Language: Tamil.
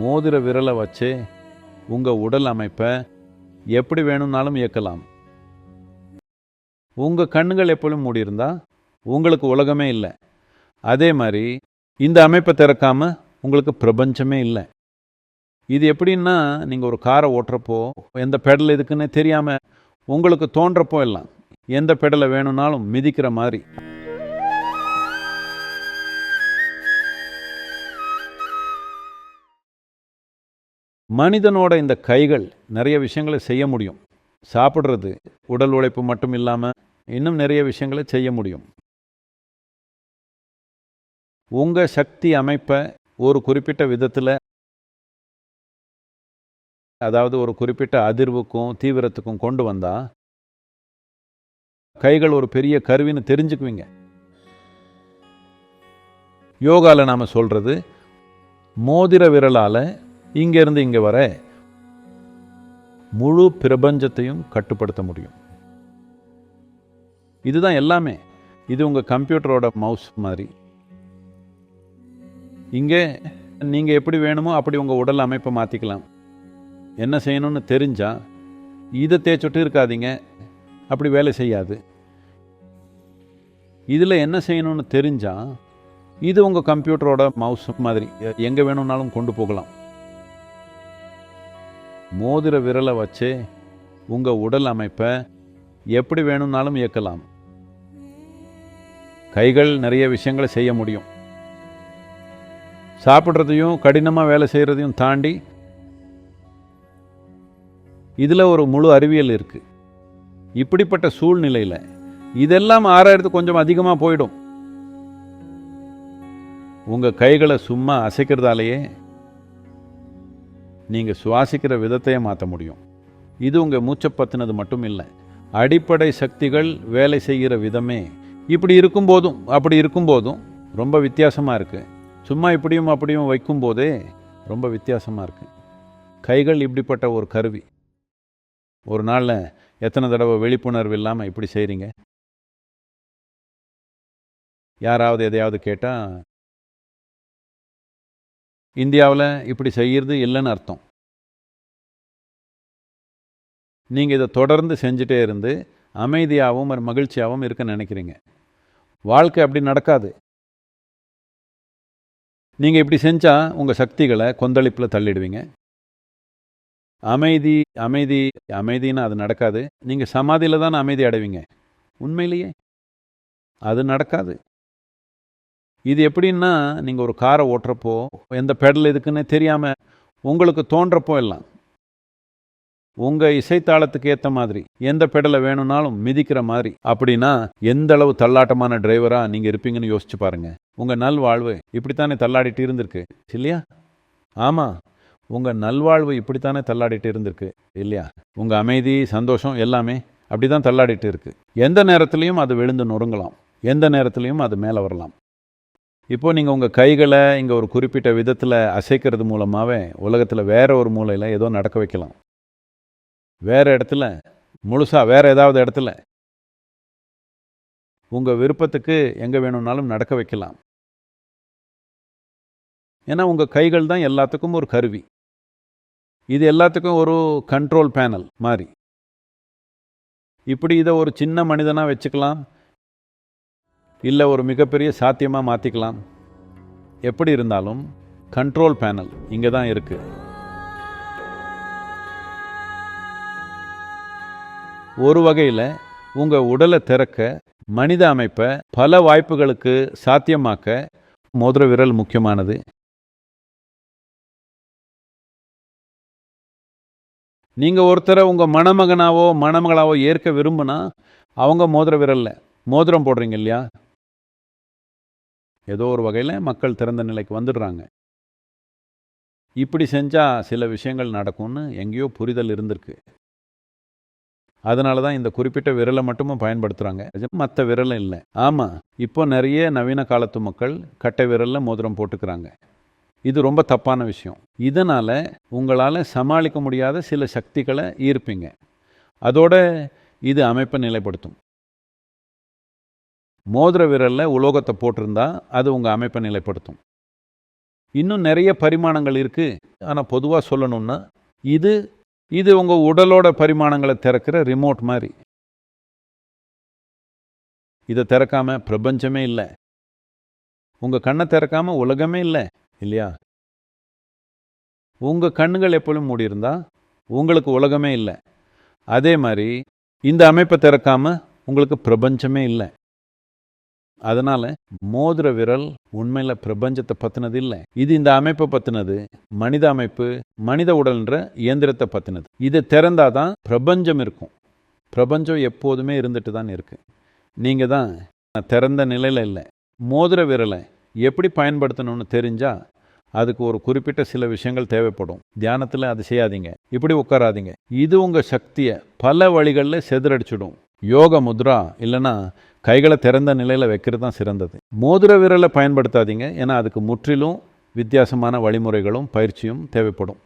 மோதிர விரலை வச்சு உங்கள் உடல் அமைப்பை எப்படி வேணும்னாலும் இயக்கலாம். உங்கள் கண்ணுகள் எப்பொழுதும் மூடியிருந்தா உங்களுக்கு உலகமே இல்லை. அதே மாதிரி இந்த அமைப்பை திறக்காம உங்களுக்கு பிரபஞ்சமே இல்லை. இது எப்படின்னா நீங்கள் ஒரு காரை ஓட்டுறப்போ எந்த பெடல் எதுக்குன்னு தெரியாமல் உங்களுக்கு தோன்றப்போ எல்லாம் எந்த பெடலை வேணும்னாலும் மிதிக்கிற மாதிரி. மனிதனோட இந்த கைகள் நிறைய விஷயங்களை செய்ய முடியும். சாப்பிட்றது உடல் உழைப்பு மட்டும் இல்லாமல் இன்னும் நிறைய விஷயங்களை செய்ய முடியும். உங்கள் சக்தி அமைப்பை ஒரு குறிப்பிட்ட விதத்தில் அதாவது ஒரு குறிப்பிட்ட அதிர்வுக்கும் தீவிரத்துக்கும் கொண்டு வந்தால் கைகள் ஒரு பெரிய கருவின்னு தெரிஞ்சுக்குவீங்க. யோகால நாம சொல்கிறது மோதிர விரலால் இங்கேருந்து இங்கே வர முழு பிரபஞ்சத்தையும் கட்டுப்படுத்த முடியும். இதுதான் எல்லாமே. இது உங்கள் கம்ப்யூட்டரோட மவுஸ் மாதிரி. இங்கே நீங்கள் எப்படி வேணுமோ அப்படி உங்கள் உடல் அமைப்பை மாற்றிக்கலாம் என்ன செய்யணும்னு தெரிஞ்சால் இதை தேய்ச்சிட்டு இருக்காதீங்க. அப்படி வேலை செய்யாது. இதில் என்ன செய்யணும்னு தெரிஞ்சால் இது உங்கள் கம்ப்யூட்டரோட மவுஸ் மாதிரி. எங்கே வேணும்னாலும் கொண்டு போகலாம். மோதிர விரலை வச்சு உங்கள் உடல் அமைப்பை எப்படி வேணும்னாலும் இயக்கலாம். கைகள் நிறைய விஷயங்களை செய்ய முடியும். சாப்பிட்றதையும் கடினமாக வேலை செய்கிறதையும் தாண்டி இதில் ஒரு முழு அறிவியல் இருக்குது இப்படிப்பட்ட சூழ்நிலையில் இதெல்லாம் ஆறாயிரத்து கொஞ்சம் அதிகமாக போயிடும். உங்கள் கைகளை சும்மா அசைக்கிறதாலேயே நீங்கள் சுவாசிக்கிற விதத்தையே மாற்ற முடியும். இது உங்கள் மூச்சை பற்றினது மட்டும் இல்லை. அடிப்படை சக்திகள் வேலை செய்கிற விதமே. இப்படி இருக்கும்போதும் அப்படி இருக்கும்போதும் ரொம்ப வித்தியாசமாக இருக்குது சும்மா இப்படியும் அப்படியும் வைக்கும்போதே ரொம்ப வித்தியாசமாக இருக்குது கைகள் இப்படிப்பட்ட ஒரு கருவி. ஒரு நாளில் எத்தனை தடவை விழிப்புணர்வு இல்லாமல் இப்படி செய்கிறீங்க யாராவது எதையாவது கேட்டால் இந்தியாவில் இப்படி செய்கிறது இல்லைன்னு அர்த்தம். நீங்கள் இதை தொடர்ந்து செஞ்சுட்டே இருந்து அமைதியாகவும் ஒரு மகிழ்ச்சியாகவும் இருக்க நினைக்கிறீங்க. வாழ்க்கை அப்படி நடக்காது. நீங்கள் இப்படி செஞ்சால் உங்கள் சக்திகளை கொந்தளிப்பில் தள்ளிடுவீங்க. அமைதி அமைதி அமைதின்னு அது நடக்காது. நீங்கள் சமாதியில் தான் அமைதி அடைவீங்க. உண்மையிலேயே. அது நடக்காது. இது எப்படின்னா நீங்கள் ஒரு காரை ஓட்டுறப்போ எந்த பெடல் எதுக்குன்னு தெரியாமல் உங்களுக்கு தோன்றப்போ எல்லாம். உங்கள் இசைத்தாளத்துக்கு ஏற்ற மாதிரி எந்த பெடலை வேணும்னாலும் மிதிக்கிற மாதிரி. அப்படின்னா எந்த அளவு தள்ளாட்டமான டிரைவராக நீங்கள் இருப்பீங்கன்னு யோசிச்சு பாருங்கள் உங்கள் நல்வாழ்வு இப்படித்தானே தள்ளாடிட்டு இருந்திருக்கு இல்லையா? ஆமாம் உங்கள் நல்வாழ்வு இப்படித்தானே தள்ளாடிட்டு இருந்திருக்கு இல்லையா? உங்கள் அமைதி சந்தோஷம் எல்லாமே அப்படி தான் தள்ளாடிட்டு இருக்குது எந்த நேரத்துலையும் அது விழுந்து நொறுங்கலாம். எந்த நேரத்துலையும் அது மேலே வரலாம். இப்போது நீங்கள் உங்கள் கைகளை இங்கே ஒரு குறிப்பிட்ட விதத்தில் அசைக்கிறது மூலமாகவே உலகத்தில் வேற ஒரு மூலையில் ஏதோ நடக்க வைக்கலாம். வேற இடத்துல முழுசாக வேறு ஏதாவது இடத்துல உங்கள் விருப்பத்துக்கு எங்கே வேணும்னாலும் நடக்க வைக்கலாம். ஏன்னா உங்கள் கைகள் தான் எல்லாத்துக்கும் ஒரு கருவி. இது எல்லாத்துக்கும் ஒரு கண்ட்ரோல் பேனல் மாதிரி இப்படி இதை ஒரு சின்ன மனிதனாக வச்சுக்கலாம். இல்லை ஒரு மிகப்பெரிய சாத்தியமாக மாற்றிக்கலாம் எப்படி இருந்தாலும் கண்ட்ரோல் பேனல் இங்கே தான் இருக்கு. ஒரு வகையில் உங்கள் உடலை திறக்க மனித அமைப்பை பல வாய்ப்புகளுக்கு சாத்தியமாக்க மோதிர விரல் முக்கியமானது. நீங்கள் ஒருத்தரை உங்கள் மணமகனாவோ மணமகளாவோ ஏற்க விரும்புனா அவங்க மோதிர விரலில் மோதிரம் போடுறீங்க இல்லையா? ஏதோ ஒரு வகையில் மக்கள் திறந்த நிலைக்கு வந்துடுறாங்க. இப்படி செஞ்சால் சில விஷயங்கள் நடக்கும்னு எங்கேயோ புரிதல் இருந்திருக்கு. அதனால தான் இந்த குறிப்பிட்ட விரலை மட்டுமும் பயன்படுத்துகிறாங்க மற்ற விரலும் இல்லை. ஆமாம் இப்போ நிறைய நவீன காலத்து மக்கள் கட்டை விரலில் மோதிரம் போட்டுக்கிறாங்க. இது ரொம்ப தப்பான விஷயம். இதனால் உங்களால் சமாளிக்க முடியாத சில சக்திகளை ஈர்ப்பீங்க. அதோட இது அமைப்பை நிலைப்படுத்தும். மோதிர விரலில் உலோகத்தை போட்டிருந்தா அது உங்கள் அமைப்பை நிலைப்படுத்தும். இன்னும் நிறைய பரிமாணங்கள் இருக்குது ஆனால் பொதுவாக சொல்லணும்னா இது இது உங்கள் உடலோட பரிமாணங்களை திறக்கிற ரிமோட் மாதிரி. இதை திறக்காம பிரபஞ்சமே இல்லை. உங்கள் கண்ணை திறக்காம உலகமே இல்லை இல்லையா? உங்கள் கண்ணுகள் எப்பொழுதும் மூடியிருந்தா உங்களுக்கு உலகமே இல்லை. அதே மாதிரி இந்த அமைப்பை திறக்காம உங்களுக்கு பிரபஞ்சமே இல்லை. அதனால் மோதிர விரல் உண்மையில் பிரபஞ்சத்தை பற்றினது இல்லை. இது இந்த அமைப்பை பற்றினது மனித அமைப்பு மனித உடல்ன்ற இயந்திரத்தை பற்றினது இதை திறந்தாதான் பிரபஞ்சம் இருக்கும். பிரபஞ்சம் எப்போதுமே இருந்துட்டு தான் இருக்குது நீங்கள் தான் திறந்த நிலையில் இல்லை. மோதிர விரலை எப்படி பயன்படுத்தணும்னு தெரிஞ்சால் அதுக்கு ஒரு குறிப்பிட்ட சில விஷயங்கள் தேவைப்படும். தியானத்தில் அது செய்யாதீங்க. இப்படி உட்காராதீங்க. இது உங்கள் சக்தியை பல வழிகளில் செதறடிச்சிடும். யோக முத்ரா இல்லைன்னா கைகளை திறந்த நிலையில் வைக்கிறது தான் சிறந்தது. மோதிர விரலை பயன்படுத்தாதீங்க. ஏன்னா அதுக்கு முற்றிலும் வித்தியாசமான வழிமுறைகளும் பயிற்சியும் தேவைப்படும்.